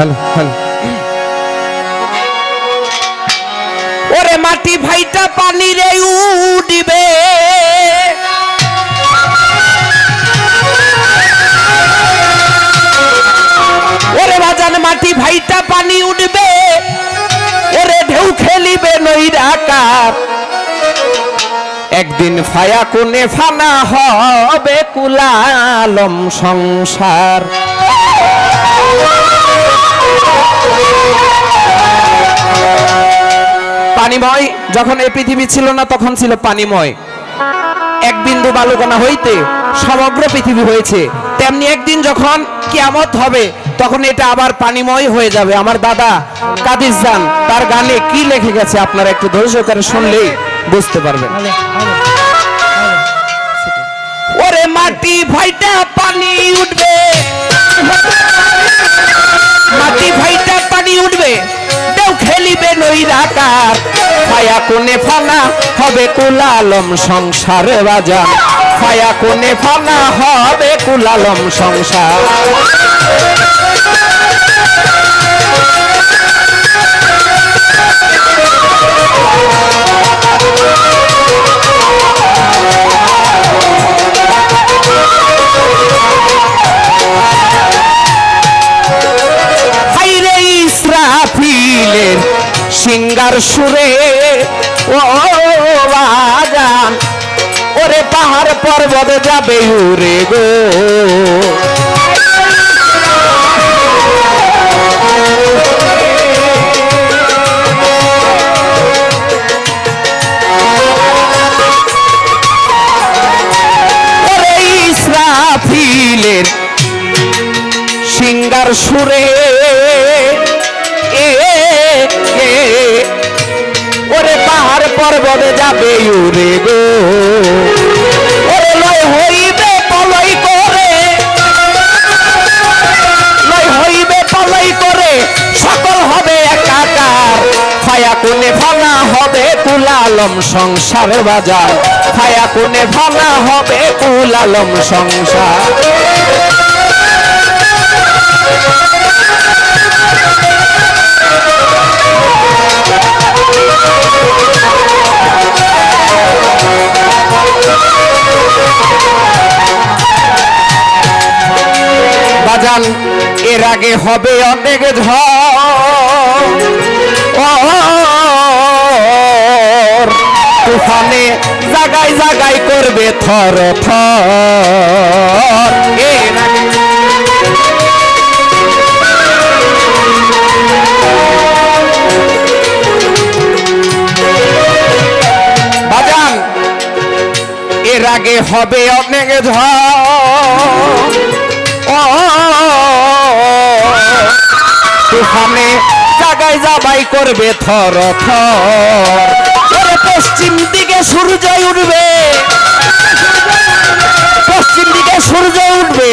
Hello hello. ওরে মাটি ভাইটা পানি রে উডিবে। ওরে বাজান, মাটি ভাইটা পানি উঠবে ওরে ঢেউ খেলিবে নৈরাকার। একদিন ফায়া কোনে ফানা হবে কুলালম সংসার। পানিময় যখন এই পৃথিবী ছিল না তখন ছিল পানিময়। এক বিন্দু বালুকণা হইতে সমগ্র পৃথিবী হয়েছে। তেমনি একদিন যখন কিয়ামত হবে তখন এটা আবার পানিময় হয়ে যাবে। আমার দাদা কাদিস জান তার গানে কি লিখে গেছে আপনারা একটু ধৈর্য করে শুনলেই বুঝতে পারবেন। ওরে মাটি ভাইটা পানি উঠবে। নৈরাকার ফায়া কোনে ফানা হবে কুলালম সংসার বাজার। ফায়া কোনে ফানা হবে কুলালম সংসার। সিঙ্গার সুরে ও বাজান ওরে পাহাড় পর্বত যাবে উরে গো। সুরে পর্বতে যাবে উরে গো? লয় হইবে পলই করে। লয় হইবে পলই করে। সকল হবে একাকার। ফায়া কোনে ফানা হবে কুলালম সংসার বাজার। ফায়া কোনে ফানা হবে কুলালম সংসার। বাজান এর আগে হবে অনেক ঝড়। জাগায় জাগায় করবে থর থর। এর আগে এর আগে হবে অনেক ঝড়। তুফানে জাগায় যাবাই করবে থর থর। পশ্চিম দিকে সূর্য উঠবে। পশ্চিম দিকে সূর্য উঠবে।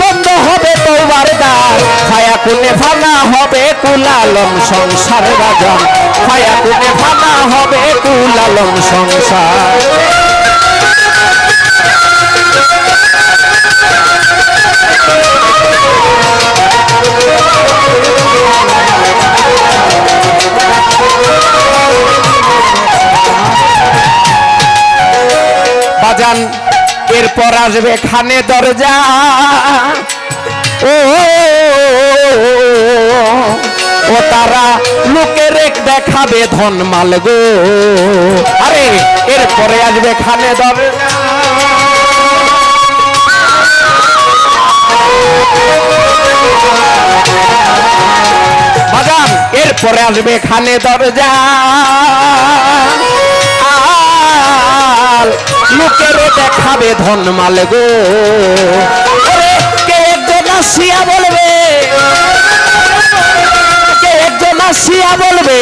বন্ধ হবে তোমার দ্বার। ছায়া কোণে ফানা হবে কুলালম সংসার বাজান ছায়া কোণে ফানা হবে কুলালম সংসার। বাজান, এরপর আসবে খানে দরজা। ও ও তারা লোকের দেখাবে ধন মাল গো। আরে, এরপরে আসবে খানে দরজা। বাজান, এরপরে আসবে খানে দরজা। লোকেরও দেখাবে ধন মাল গো। কে একজন আসিয়া বলবে? কে একজন আসিয়া বলবে?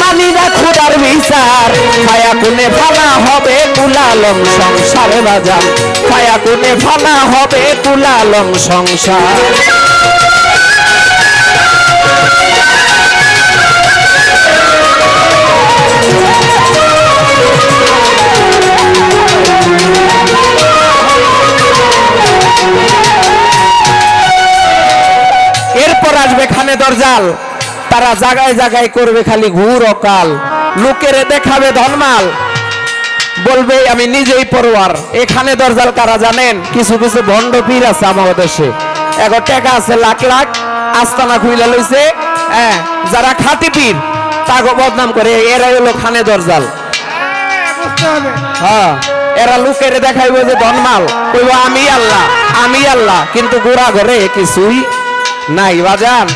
মানি না খুদার বিচার। ছায়া কোনে ফানা হবে কুলালম সংসার বাজান ছায়া কোনে ফানা হবে কুলালম সংসার। আসবে দরজাল। তারা জাগায় জাগায় করবে খালি ঘুর অকাল। লোকেরে দেখাবে ধনমাল। বলবে, আমি নিজেই পড়ুয়ার এখানে দরজাল কারা জানেন? কিছু কিছু ভণ্ড পীর আছে আমাদের দেশে। এখন টাকা আছে, লাখ লাখ। আস্তানা খুইলা লইছে। হ্যাঁ যারা খাতি পীর তাকে বদনাম করে। এরাই হলো খানে দরজাল। হ্যাঁ এরা লোকের দেখাইবো যে ধনমাল। কইব, আমি আল্লাহ আমি আল্লাহ। কিন্তু গোড়া ঘরে কিছুই নাই, বাজান।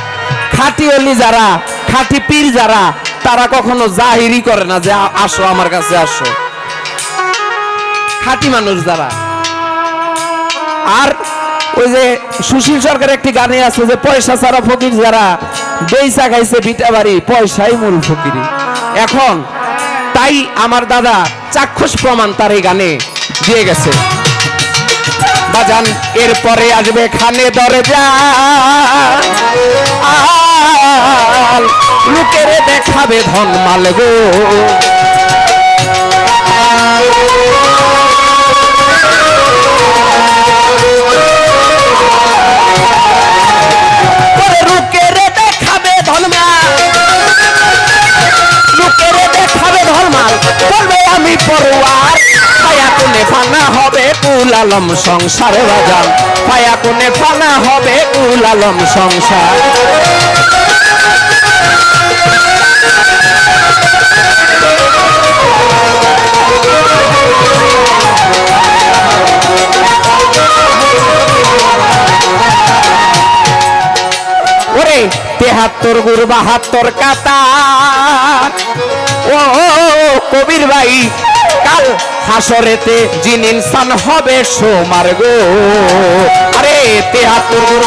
খাটি অলি যারা খাটি পীর যারা তারা কখনো জাহিরি করে না যে আসো আমার কাছে আসো খাটি মানুষ যারা আর ওই যে সুশীল সরকার একটি গানে আছে যে পয়সা ছাড়া ফকির যারা বেইসা খাইছে বিটা বাড়ি পয়সাই মূল ফকিরি এখন তাই আমার দাদা চাক্ষুষ প্রমাণ তার এই গানে দিয়ে গেছে বাজান এরপরে আসবে খানে দরজা আল, লোকেরে দেখাবে ধন মাল গো আলম সংসারে বাজান পায়া কোনে ফানা হবে আলম সংসার। তেহাত্তর গুর বাহাত্তর কাতা ও কবির ভাই কাল হাসরেতে যিনি ইনসান হবে সোমার গো। আরে তেহাত্তর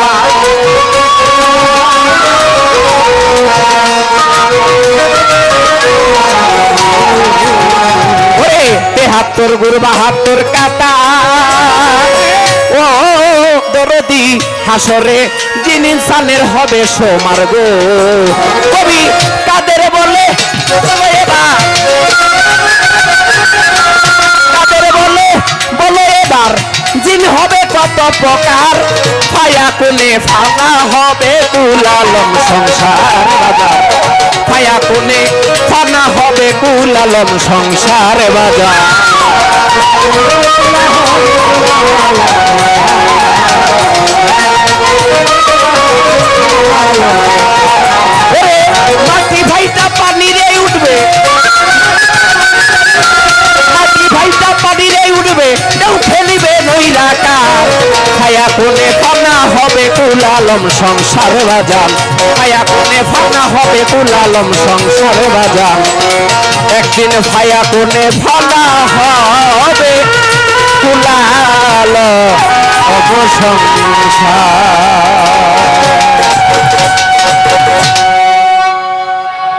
তেহাত্তর গুর বাহাত্তর হাসরে যিনি ইনসানের হবে সোমার গো। কবি কাদের বলে? কাদের বলে? বলো এবার। জিন হবে কত প্রকার? ফায়া কোনে ফানা হবে কুলালম সংসার বাজার। ফায়া কোনে ফানা হবে কুলালম সংসার বাজার। ওরে, মাটি ভাইটা পানিরে উঠবে। মাটি ভাইটা পানিরে উঠবে। কেউ ফেলিবে নইরাকার ছায়া কোনে ফানা হবে কুলালম সংসার বাজান ছায়া কোনে ফানা হবে কুলালম সংসার বাজান একদিন ছায়া কোনে ফানা হবে কুলাল সংসার